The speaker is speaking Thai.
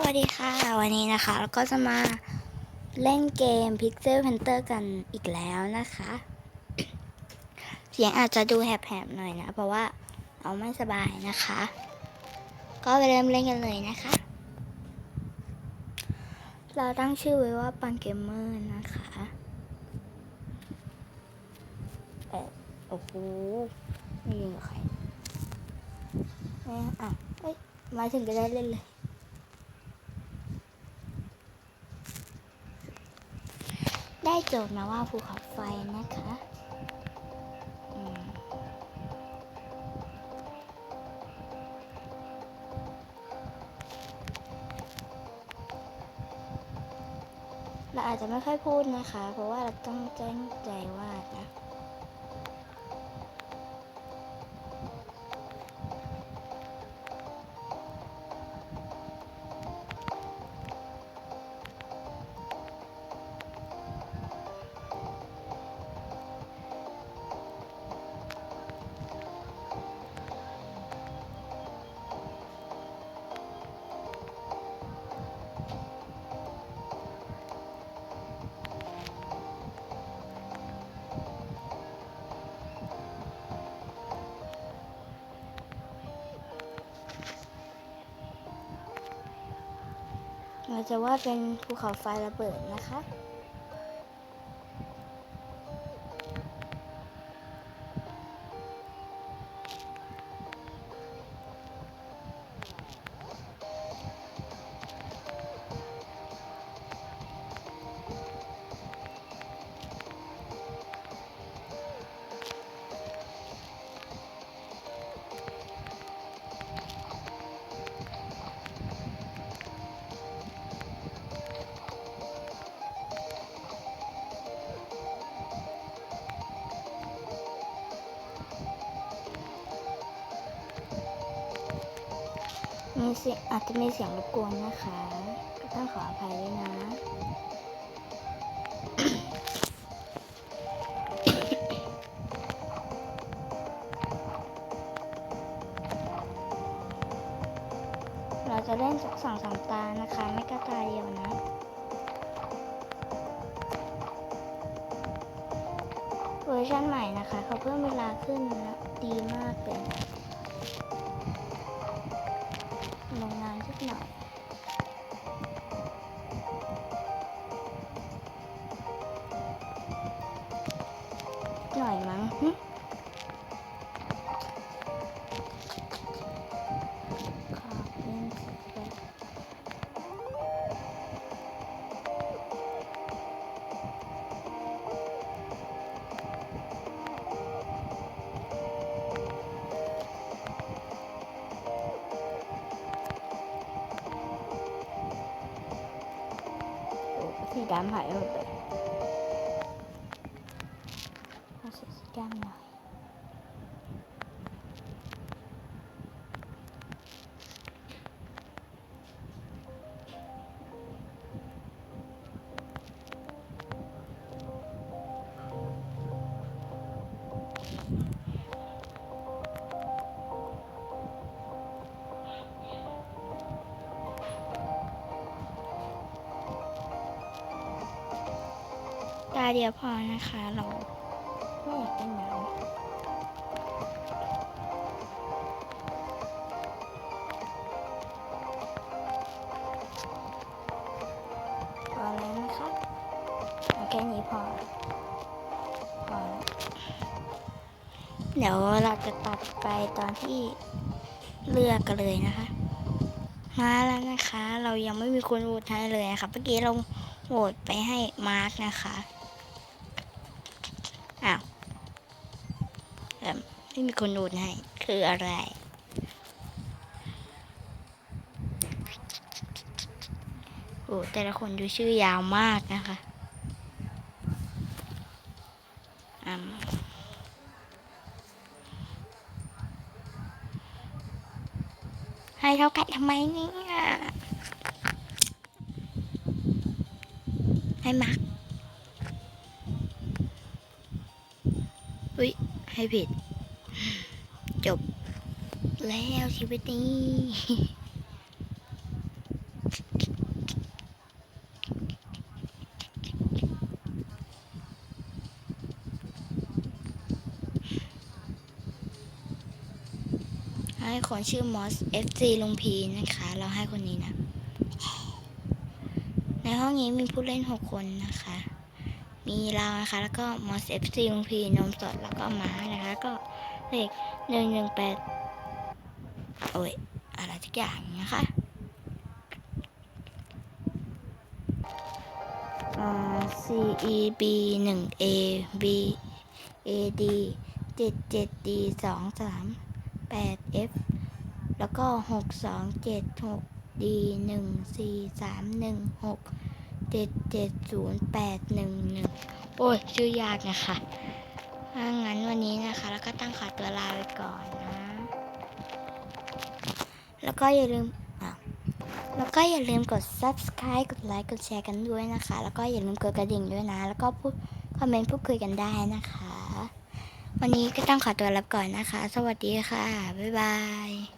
สวัสดีค่ะ วันนี้นะคะเราก็จะมาเล่นเกม Pixel Hunter กันอีกแล้วนะคะ เสียงอาจจะดูแหบๆหน่อยนะ เพราะว่าเราไม่สบายนะคะ ก็ไปเริ่มเล่นกันเลยนะคะ เราตั้งชื่อไว้ว่าปังเกมเมอร์นะคะเออโอ้โหไม่ยิงกับใครเอ๊ะอะเอ้ยมาถึงก็ได้เล่นเลย ได้โจทย์มาว่าภูเขาไฟนะคะเราอาจจะไม่ค่อยพูดนะคะ เพราะว่าเราต้องแจ้งใจว่านะ เราจะวาดเป็นภูเขาไฟระเบิดนะคะ มีเสียงอาจจะมีเสียงรบกวนนะคะ ก็ต้องขออภัยด้วยนะเราจะเล่นสักสองสามตานะคะ ไม่ก็ตาเดียวนะเวอร์ชันใหม่นะคะ เขาเพิ่มเวลาขึ้นนะดีมากเลย ง โอ้สีดำหาาสีดำหน่อยตาเดียวพอนะคะเราไม่อยากเป็นน้ำพอแล้วนะคะเอาแค่นี้พอพอแล้วเดี๋ยวเราจะตัดไปตอนที่เลือกกันเลยนะคะ มาแล้วนะคะ เรายังไม่มีคนโหวตให้เลยนะคะเมื่อกี้เราโหวตไปให้มาร์กนะคะ ไม่มีคนโหวตให้คืออะไรโอ้แต่ละคนดูชื่อยาวมากนะคะอืมให้เท่ากันทำไมเนี่ยให้มาร์กอุ้ยให้ผิด จบแล้วชีวิตนี้ให้คนชื่อมอสเอฟซีลงพีนะคะ เราให้คนนี้นะ ในห้องนี้มีผู้เล่นหกคนนะคะ มีเรานะคะ แล้วก็มอสเอฟซีลงพีนมสด แล้วก็มานะคะ ก็ เลขหนึ่งหนึ่งแปดโอ้ยอะไรทุกอย่างนะคะอ่า C E B หนึ่ง A B A D เจ็ดเจ็ด D สองสามแปด F แล้วก็หกสองเจ็ดหก D หนึ่งสี่สามหนึ่งหกเจ็ดเจ็ดศูนย์แปดหนึ่งหนึ่งโอ้ยชื่อยากนะคะ ถ้างั้นวันนี้นะคะ แล้วก็ตั้งขอตัวลาไปก่อนนะ แล้วก็อย่าลืมแล้วก็อย่าลืมกด subscribe กดไลค์กดแชร์กันด้วยนะคะ แล้วก็อย่าลืมกดกระดิ่งด้วยนะ แล้วก็พูดคอมเมนต์พูดคุยกันได้นะคะ วันนี้ก็ต้องขอตัวลาไปก่อนนะคะ สวัสดีค่ะ บ๊ายบาย